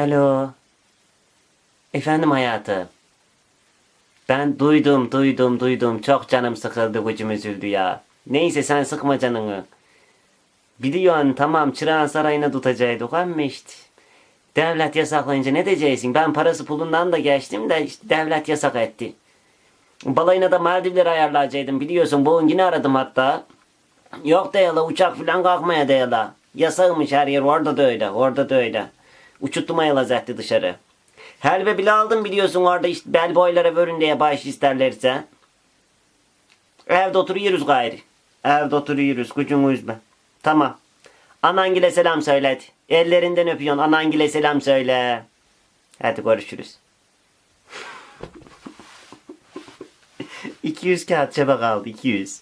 Alo. Efendim hayatım. Ben duydum, duydum, duydum. Çok canım sıkıldı, gücüm üzüldü ya. Neyse sen sıkma canını. Biliyorsun tamam Çırağan Sarayı'na tutacaktık ama işte. Devlet yasaklayınca ne diyeceksin? Ben parası pulundan da geçtim de işte devlet yasak etti. Balayına da Maldivler ayarlayacaktım biliyorsun. Bugün yine aradım hatta. Yok deyala uçak falan kalkmaya deyala. Yasakmış her yer orada da öyle orada da öyle. Uçutmayala zaten dışarı. Helve bile aldım biliyorsun orada işte bel boylara vörün diye bağış isterlerse. Evde oturuyoruz gayri. Evde oturuyoruz gücünü üzme. Tamam. Anangile selam söyle hadi. Ellerinden öpüyorsun anangile selam söyle. Hadi görüşürüz. 200 kağıt çaba kaldı 200.